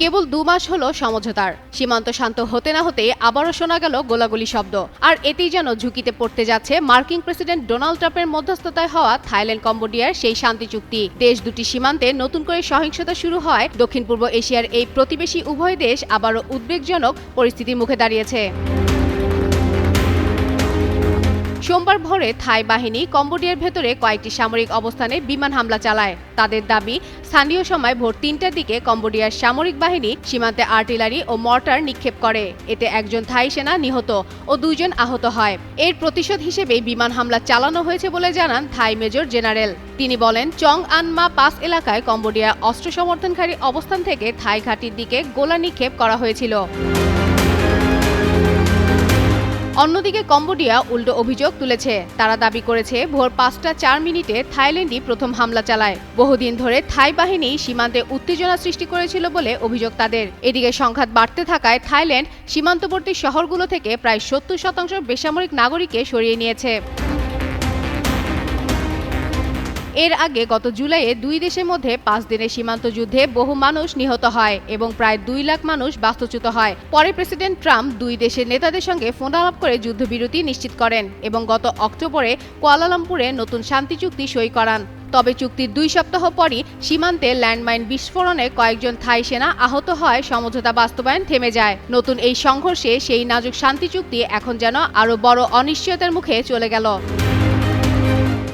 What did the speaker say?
কেবল দু মাস হলো সমঝোতার। সীমান্ত শান্ত হতে না হতে আবারও শোনা গেল গোলাগুলি শব্দ। আর এতেই যেন ঝুঁকিতে পড়তে যাচ্ছে মার্কিন প্রেসিডেন্ট ডোনাল্ড ট্রাম্পের মধ্যস্থতায় হওয়া থাইল্যান্ড কম্বোডিয়ার সেই শান্তি চুক্তি। দেশ দুটি সীমান্তে নতুন করে সহিংসতা শুরু হয়। দক্ষিণ পূর্ব এশিয়ার এই প্রতিবেশী উভয় দেশ আবারও উদ্বেগজনক পরিস্থিতির মুখে দাঁড়িয়েছে। সোমবার ভোরে থাই বাহিনী কম্বোডিয়ার ভেতরে কয়েকটি সামরিক অবস্থানে বিমান হামলা চালায়। তাদের দাবি, স্থানীয় সময় ভোর তিনটার দিকে কম্বোডিয়ার সামরিক বাহিনী সীমান্তে আর্টিলারি ও মর্টার নিক্ষেপ করে। এতে একজন থাই সেনা নিহত ও দুইজন আহত হয়। এর প্রতিশোধ হিসেবে বিমান হামলা চালানো হয়েছে বলে জানান থাই মেজর জেনারেল। তিনি বলেন চং আনমা পাস এলাকায় কম্বোডিয়া অস্ত্র সমর্থনকারী অবস্থান থেকে থাই ঘাটির দিকে গোলা নিক্ষেপ করা হয়েছিল। অন্যদিকে কম্বোডিয়া উল্টো অভিযোগ তুলেছে। তারা দাবি করেছে, ভোর পাঁচটা চার মিনিটে থাইল্যান্ডই প্রথম হামলা চালায়। বহুদিন ধরে থাই বাহিনী সীমান্তে উত্তেজনা সৃষ্টি করেছিল বলে অভিযোগ তাদের। এদিকে সংঘাত বাড়তে থাকায় থাইল্যান্ড সীমান্তবর্তী শহরগুলো থেকে প্রায় সত্তর শতাংশ বেসামরিক নাগরিককে সরিয়ে নিয়েছে। এর আগে গত জুলাইয়ে দুই দেশের মধ্যে পাঁচ দিনের সীমান্ত যুদ্ধে বহু মানুষ নিহত হয় এবং প্রায় দুই লাখ মানুষ বাস্তুচ্যুত হয়। পরে প্রেসিডেন্ট ট্রাম্প দুই দেশের নেতাদের সঙ্গে ফোন আলাপ করে যুদ্ধবিরতি নিশ্চিত করেন এবং গত অক্টোবরে কুয়ালালামপুরে নতুন শান্তি চুক্তি সই করান। তবে চুক্তির দুই সপ্তাহ পরই সীমান্তে ল্যান্ডমাইন বিস্ফোরণে কয়েকজন থাই সেনা আহত হয় সমঝোতা বাস্তবায়ন থেমে যায়। নতুন এই সংঘর্ষে সেই নাজুক শান্তি চুক্তি এখন যেন আরও বড় অনিশ্চয়তার মুখে চলে গেল।